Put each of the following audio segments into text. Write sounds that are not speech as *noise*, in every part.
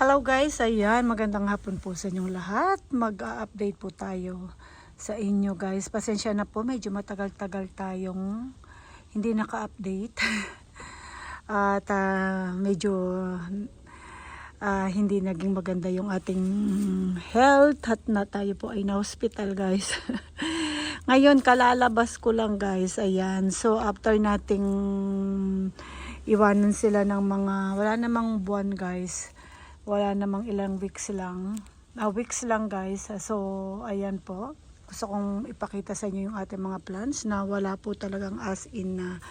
Hello guys, ayan, magandang hapon po sa inyong lahat. Mag-update po tayo sa inyo guys. Pasensya na po, medyo matagal-tagal tayong hindi naka-update. *laughs* At ah, medyo ah, hindi naging maganda yung ating health at na tayo po ay na-hospital guys. *laughs* Ngayon, kalalabas ko lang guys, ayan. So, after nating iwanan sila ng mga, wala namang buwan guys wala namang ilang weeks lang. Ah, weeks lang guys. So, ayan po. Gusto kong ipakita sa inyo yung ating mga plants na wala po talagang as in na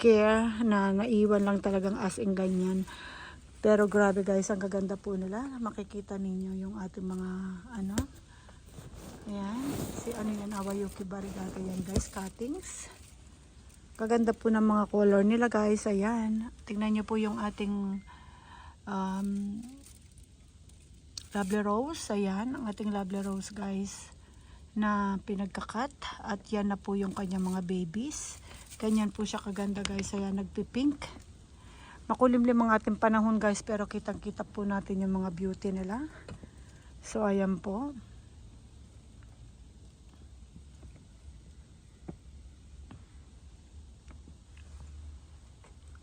care na naiwan lang talagang as in ganyan. Pero grabe guys, ang gaganda po nila. Makikita ninyo yung ating mga ano. Ayan. Si ano yan, Awayuki Barigata yan guys, cuttings. Kaganda po ng mga color nila guys. Ayan. Tingnan nyo po yung ating um, lovely rose. Ayan, ang ating lovely rose guys na pinagkakat at yan na po yung kanyang mga babies. Ganyan po siya kaganda guys. Ayan, nagpipink. Makulimlim ang ating panahon guys pero kitang kita po natin yung mga beauty nila. So ayan po.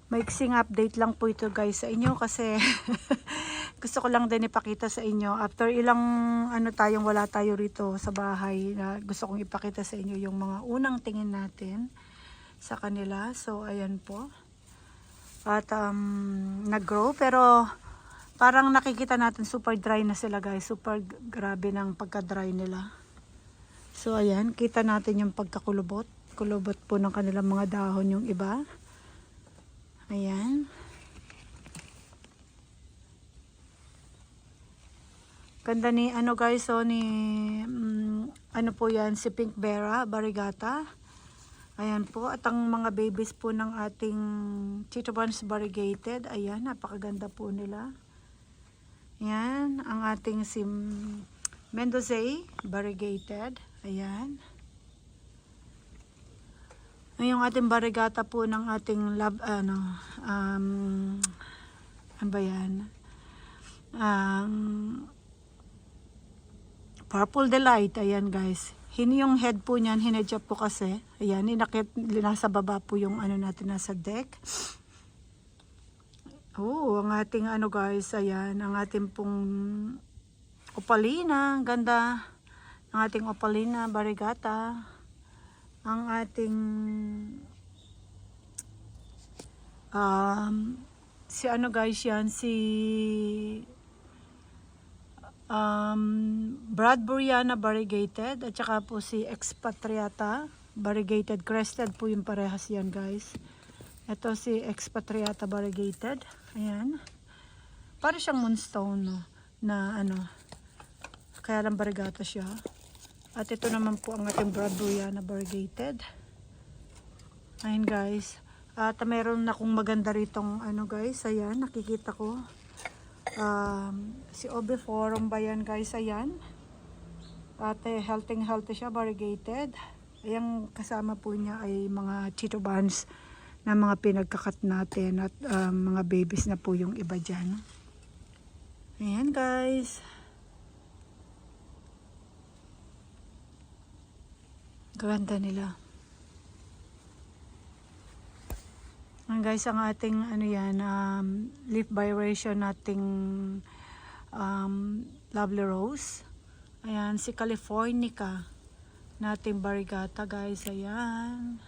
Maiksing update lang po ito guys sa inyo kasi *laughs* gusto ko lang din ipakita sa inyo. After ilang ano tayong wala tayo rito sa bahay na gusto kong ipakita sa inyo yung mga unang tingin natin sa kanila. So ayan po. At um, nag-grow. Pero parang nakikita natin super dry na sila guys. Super grabe ng pagka-dry nila. So ayan. Kita natin yung pagkakulubot. Kulubot po ng kanilang mga dahon yung iba. Ayan Ganda ni ano guys, so ni mm, ano po 'yan si Pink Vera Barigata. Ayan po at ang mga babies po ng ating Chitobans variegated. Ayan, napakaganda po nila. Ayan, ang ating si Mendoza variegated. Ayan. Yung ating barigata po ng ating lab, ano, um, ano ba yan? Um, Purple Delight, ayan guys. Hin yung head po niyan, hinadjust po kasi. Ayan, inakit, nasa baba po yung ano natin nasa deck. Oo, ang ating ano guys, ayan, ang ating pong opalina, ang ganda. Ang ating opalina, barigata. Ang ating um, si ano guys yan, si um, Bradburiana variegated at saka po si Expatriata variegated crested po yung parehas yan guys. Ito si Expatriata variegated ayan. Para siyang moonstone no, na ano kaya lang variegata siya. At ito naman po ang ating Bradburiana variegated ayan guys. At meron na akong maganda ritong ano guys. Ayan nakikita ko um, si Obe Forum ba yan guys? Ayan. At eh, healthy healthy siya variegated. Ayan kasama po niya ay mga Cheeto Buns na mga pinagkakat natin at um, mga babies na po yung iba dyan. Ayan guys. Ganda nila Ang guys, ang ating ano yan, um, leaf vibration nating um, lovely rose. Ayan, si Californica nating barigata guys. Ayan.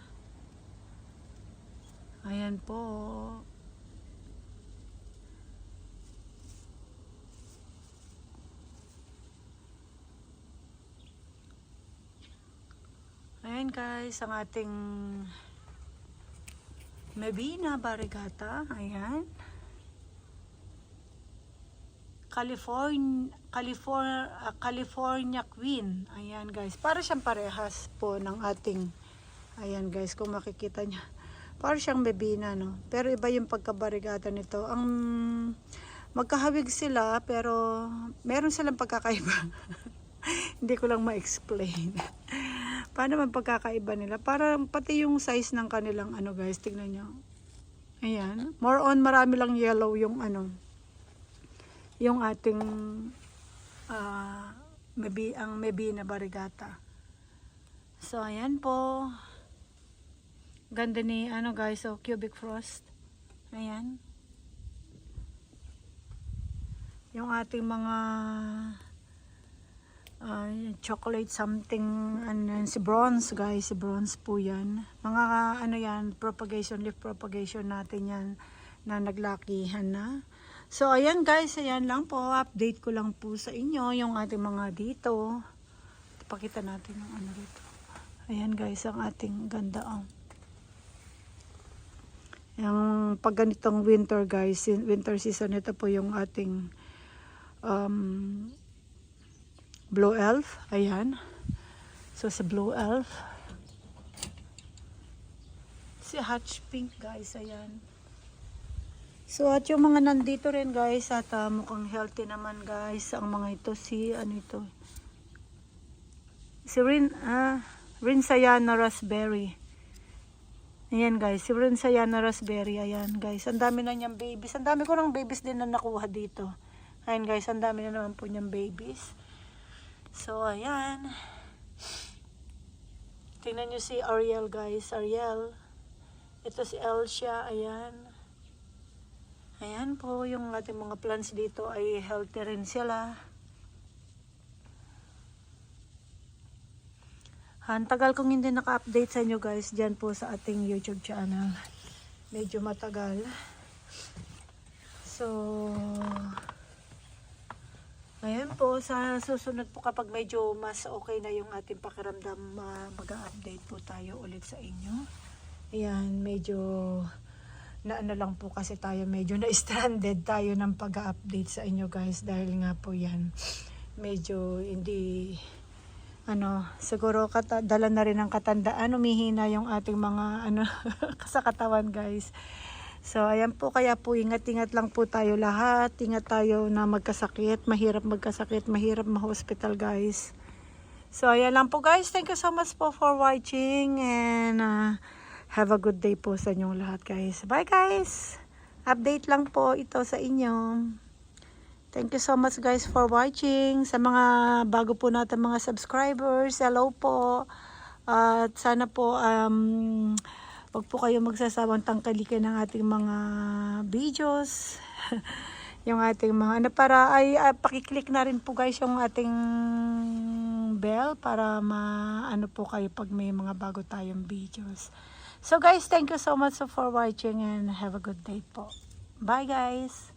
Ayan po. Ayan guys, ang ating Mebina Barigata, ayan. California California California Queen. Ayan guys, para siyang parehas po ng ating ayan guys, kung makikita niya. Para siyang Mebina no. Pero iba yung pagkabarigata nito. Ang magkahawig sila pero meron silang pagkakaiba. *laughs* Hindi ko lang ma-explain. Paano man pagkakaiba nila? Para pati yung size ng kanilang ano guys, tignan nyo. Ayan. More on marami lang yellow yung ano. yung ating ah mebi, ang Mebina Barigata. So, ayan po. Ganda ni, ano guys, so cubic frost. Ayan. Yung ating mga ah, chocolate something, ano, si bronze guys, si bronze po yan. Mga ano yan, propagation, leaf propagation natin yan na naglakihan na. So, ayan guys, ayan lang po. Update ko lang po sa inyo yung ating mga dito. Pakita natin yung ano dito. Ayan guys, ang ating ganda oh. Yung pag ganitong winter guys, winter season, ito po yung ating um, blue elf. Ayan. So, sa blue elf. Si Hatch Pink guys, ayan. So at yung mga nandito rin guys at ah, mukhang healthy naman guys ang mga ito si ano ito si Rin ah Rinsayana raspberry ayan guys si Rinsayana raspberry ayan guys ang dami na niyang babies ang dami ko ng babies din na nakuha dito ayan guys ang dami na naman po niyang babies so ayan tingnan niyo si Ariel guys Ariel ito si Elsia ayan Ayan po, yung ating mga plants dito ay healthy rin sila. Ang tagal kong hindi naka-update sa inyo guys dyan po sa ating YouTube channel. Medyo matagal. So, sa susunod po kapag medyo mas okay na yung ating pakiramdam, uh, mag-update po tayo ulit sa inyo. Ayan, medyo na ano lang po kasi tayo medyo na-stranded tayo ng pag-update sa inyo guys dahil nga po yan medyo hindi ano siguro kata, dala na rin ng katandaan umihina yung ating mga ano *laughs* sa katawan guys so ayan po kaya po ingat-ingat lang po tayo lahat ingat tayo na magkasakit mahirap magkasakit mahirap ma-hospital guys so ayan lang po guys thank you so much po for watching and uh, Have a good day po sa inyong lahat guys. Bye guys! Update lang po ito sa inyo. Thank you so much guys for watching. Sa mga bago po natin mga subscribers, hello po. At sana po um, wag po kayo magsasawang tangkalikin ng ating mga videos. *laughs* yung ating mga ano para ay uh, pakiclick na rin po guys yung ating bell para ma ano po kayo pag may mga bago tayong videos. So guys, thank you so much for watching and have a good day po. Bye guys!